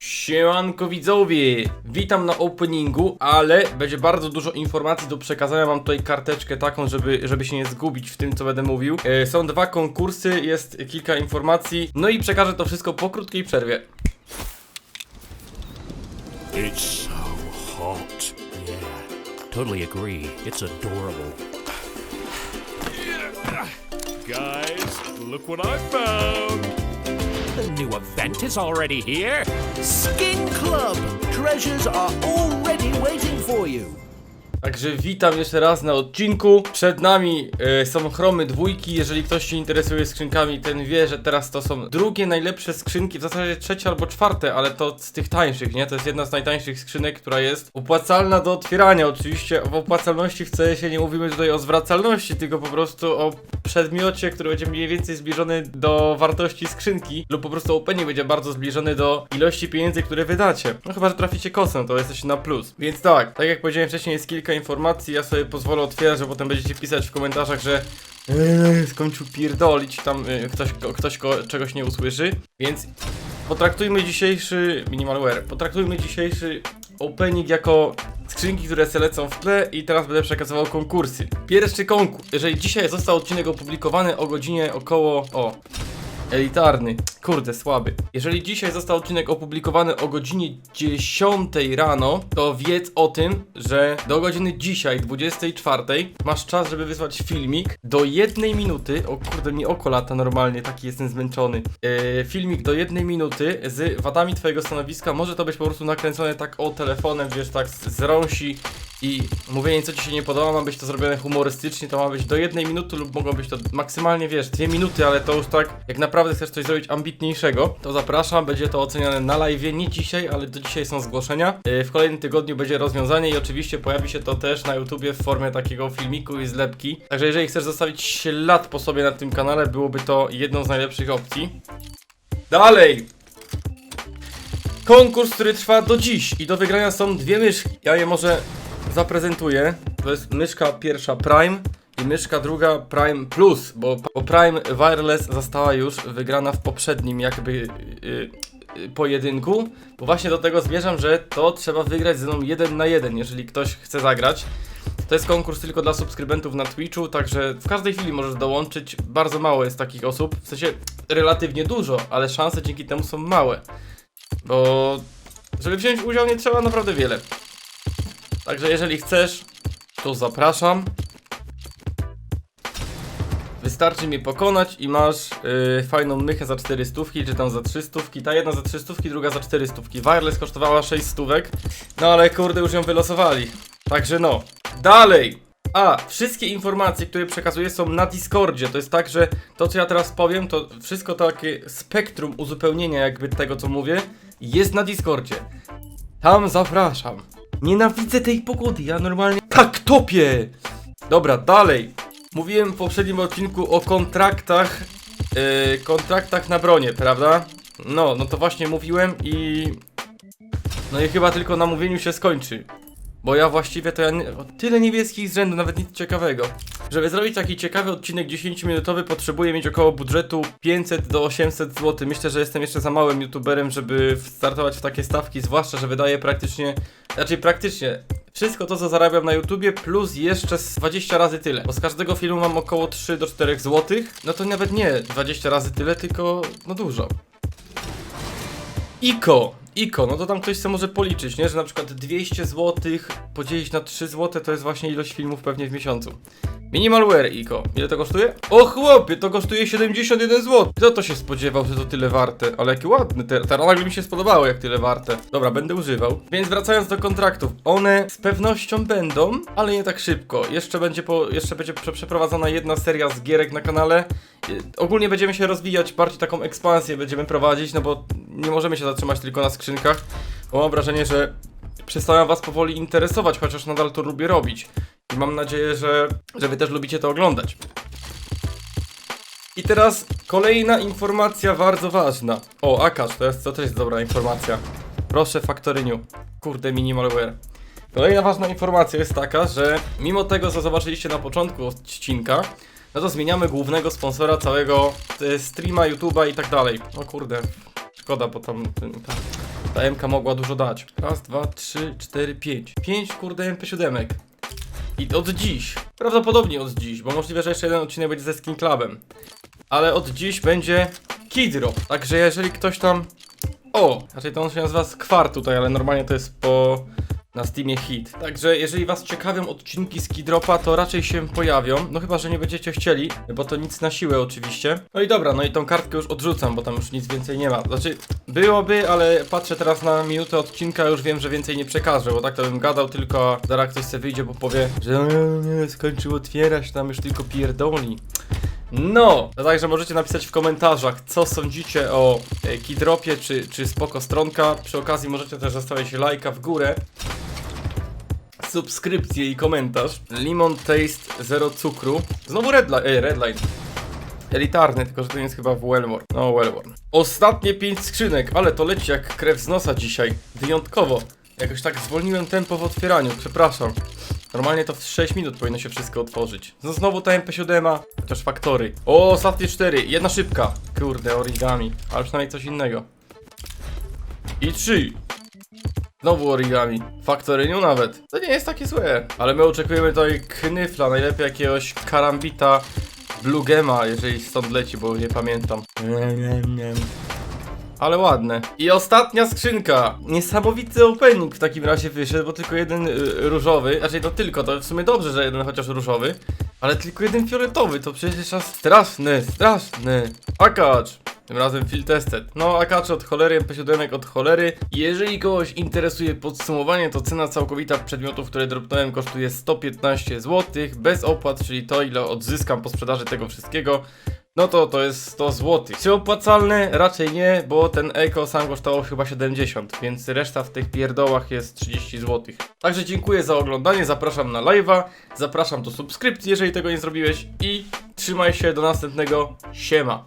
Siemanko widzowie, witam na openingu, ale będzie bardzo dużo informacji do przekazania, mam tutaj karteczkę taką, żeby, żeby się nie zgubić w tym co będę mówił. E, są dwa konkursy, jest kilka informacji, no i przekażę to wszystko po krótkiej przerwie. It's so hot. Yeah, totally agree. It's adorable. Guys, look what I found. Event is already here. Skin Club! Treasures are already waiting for you. Także witam jeszcze raz na odcinku. Przed nami e, są chromy dwójki. Jeżeli ktoś się interesuje skrzynkami, ten wie, że teraz to są drugie najlepsze skrzynki, w zasadzie trzecie albo czwarte, ale to z tych tańszych, nie? To jest jedna z najtańszych skrzynek, która jest opłacalna do otwierania. Oczywiście o opłacalności w CS-ie nie mówimy tutaj o zwracalności, tylko po prostu o przedmiocie, który będzie mniej więcej zbliżony do wartości skrzynki, lub po prostu opening będzie bardzo zbliżony do ilości pieniędzy, które wydacie. No chyba, że traficie kosę, to jesteście na plus. Więc tak, tak jak powiedziałem wcześniej, jest kilka informacji, ja sobie pozwolę otwierać, że potem będziecie pisać w komentarzach, że eee, skończył pierdolić, tam e, ktoś, ktoś czegoś nie usłyszy. Więc potraktujmy dzisiejszy minimalware, potraktujmy dzisiejszy opening jako skrzynki, które se lecą w tle i teraz będę przekazywał konkursy. Pierwszy konkurs. Jeżeli dzisiaj został odcinek opublikowany o godzinie około... O, Elitarny. Kurde, słaby. Jeżeli dzisiaj został odcinek opublikowany o godzinie 10 rano, to wiedz o tym, że do godziny dzisiaj, 24, masz czas, żeby wysłać filmik do jednej minuty. O kurde, mi oko lata normalnie, taki jestem zmęczony. Eee, filmik do jednej minuty z wadami twojego stanowiska. Może to być po prostu nakręcone tak o telefonem, wiesz, tak z rąsi i mówienie co ci się nie podoba, ma być to zrobione humorystycznie, to ma być do jednej minuty lub mogą być to maksymalnie, wiesz, dwie minuty, ale to już tak, jak naprawdę chcesz coś zrobić ambitniejszego, to zapraszam, będzie to oceniane na live, nie dzisiaj, ale do dzisiaj są zgłoszenia. Yy, W kolejnym tygodniu będzie rozwiązanie i oczywiście pojawi się to też na YouTubie w formie takiego filmiku i zlepki. Także jeżeli chcesz zostawić ślad po sobie na tym kanale, byłoby to jedną z najlepszych opcji. Dalej! Konkurs, który trwa do dziś i do wygrania są dwie myszki. Ja je może zaprezentuję. To jest myszka pierwsza Prime i myszka druga Prime Plus, bo, bo Prime Wireless została już wygrana w poprzednim jakby yy, yy, pojedynku, bo właśnie do tego zmierzam, że to trzeba wygrać ze mną jeden na jeden, jeżeli ktoś chce zagrać. To jest konkurs tylko dla subskrybentów na Twitchu, także w każdej chwili możesz dołączyć. Bardzo mało jest takich osób, w sensie relatywnie dużo, ale szanse dzięki temu są małe. Bo żeby wziąć udział nie trzeba naprawdę wiele. Także jeżeli chcesz, to zapraszam. Wystarczy mnie pokonać i masz yy, fajną mychę za 400, czy tam za 300. Ta jedna za 300, druga za 400. Wireless kosztowała 6 stówek. No ale kurde, już ją wylosowali. Także no. Dalej! A, wszystkie informacje, które przekazuję są na Discordzie. To jest tak, że to co ja teraz powiem, to wszystko takie spektrum uzupełnienia jakby tego co mówię jest na Discordzie. Tam zapraszam. Nienawidzę tej pogody, ja normalnie tak topię. Dobra, dalej. Mówiłem w poprzednim odcinku o kontraktach, yy, kontraktach na bronie, prawda? No, no to właśnie mówiłem i... No i chyba tylko na mówieniu się skończy. Bo ja właściwie to ja nie, tyle niebieskich z rzędu, nawet nic ciekawego. Żeby zrobić taki ciekawy odcinek 10-minutowy potrzebuję mieć około budżetu 500 do 800 zł. Myślę, że jestem jeszcze za małym youtuberem, żeby startować w takie stawki, zwłaszcza, że wydaję praktycznie, znaczy praktycznie wszystko to co zarabiam na YouTubie plus jeszcze z 20 razy tyle. Bo z każdego filmu mam około 3 do 4 zł. No to nawet nie 20 razy tyle, tylko no dużo. Iko, Iko, no to tam ktoś sobie może policzyć, nie? Że na przykład 200 zł podzielić na 3 zł to jest właśnie ilość filmów pewnie w miesiącu. Minimalware Iko, ile to kosztuje? O chłopie, to kosztuje 71 zł. Kto to się spodziewał, że to tyle warte? Ale jakie ładne, te, teraz nagle mi się spodobało jak tyle warte. Dobra, będę używał. Więc wracając do kontraktów, one z pewnością będą, ale nie tak szybko. Jeszcze będzie, po, jeszcze będzie prze- przeprowadzona jedna seria z gierek na kanale. Ogólnie będziemy się rozwijać, bardziej taką ekspansję będziemy prowadzić, no bo nie możemy się zatrzymać tylko na skrzynkach. Bo mam wrażenie, że przestałem was powoli interesować, chociaż nadal to lubię robić. I mam nadzieję, że, że wy też lubicie to oglądać. I teraz kolejna informacja bardzo ważna. O, Akash, to jest to też jest dobra informacja. Proszę, Factoryniu. Kurde, minimalware. Kolejna ważna informacja jest taka, że mimo tego, co zobaczyliście na początku odcinka, no to zmieniamy głównego sponsora całego e, streama, YouTube'a i tak dalej. O kurde, szkoda, bo tam... Ten, tam Ta MK mogła dużo dać. Raz, dwa, trzy, cztery, pięć. Pięć, kurde, MP7. I od dziś, prawdopodobnie od dziś, bo możliwe, że jeszcze jeden odcinek będzie ze Skin Clubem. Ale od dziś będzie Kidrop. Także jeżeli ktoś tam. O! Raczej to on się nazywa Skwar tutaj, ale normalnie to jest po. Na Steamie hit. Także jeżeli was ciekawią odcinki z Kidropa, to raczej się pojawią. No chyba, że nie będziecie chcieli, bo to nic na siłę oczywiście. No i dobra, no i tą kartkę już odrzucam, bo tam już nic więcej nie ma. Znaczy, byłoby, ale patrzę teraz na minutę odcinka, już wiem, że więcej nie przekażę, bo tak to bym gadał, tylko zaraz ktoś sobie wyjdzie, bo powie, że nie, skończył otwierać, tam już tylko pierdoli. No, także możecie napisać w komentarzach, co sądzicie o e, Kidropie, czy, czy spoko stronka. Przy okazji możecie też zostawić lajka w górę, subskrypcję i komentarz. Limon Taste, zero cukru. Znowu Redline, ej. Elitarny, tylko że to jest chyba Wellmore. No, Wellmore. Ostatnie 5 skrzynek, ale to leci jak krew z nosa dzisiaj. Wyjątkowo. Jakoś tak zwolniłem tempo w otwieraniu, przepraszam. Normalnie to w 6 minut powinno się wszystko otworzyć. No znowu ta MP7, chociaż faktory. O, ostatnie 4, jedna szybka. Kurde, origami, ale przynajmniej coś innego. I 3. Znowu origami. Faktoryniu nawet. To nie jest takie złe. Ale my oczekujemy tutaj knyfla, najlepiej jakiegoś karambita Blue Gema, jeżeli stąd leci, bo nie pamiętam. Ale ładne. I ostatnia skrzynka. Niesamowity opening w takim razie wyszedł, bo tylko jeden y, różowy. Znaczy to tylko, to w sumie dobrze, że jeden chociaż różowy. Ale tylko jeden fioletowy, to przecież aż straszny, straszny. Akacz. Tym razem field tested. No, akacz od cholery, MP7 od cholery. Jeżeli kogoś interesuje podsumowanie, to cena całkowita przedmiotów, które dropnąłem kosztuje 115 zł, bez opłat, czyli to ile odzyskam po sprzedaży tego wszystkiego. No to to jest 100 zł. Czy opłacalne? Raczej nie, bo ten Eko sam kosztował chyba 70, więc reszta w tych pierdołach jest 30 zł. Także dziękuję za oglądanie, zapraszam na live'a, zapraszam do subskrypcji, jeżeli tego nie zrobiłeś i trzymaj się do następnego. Siema.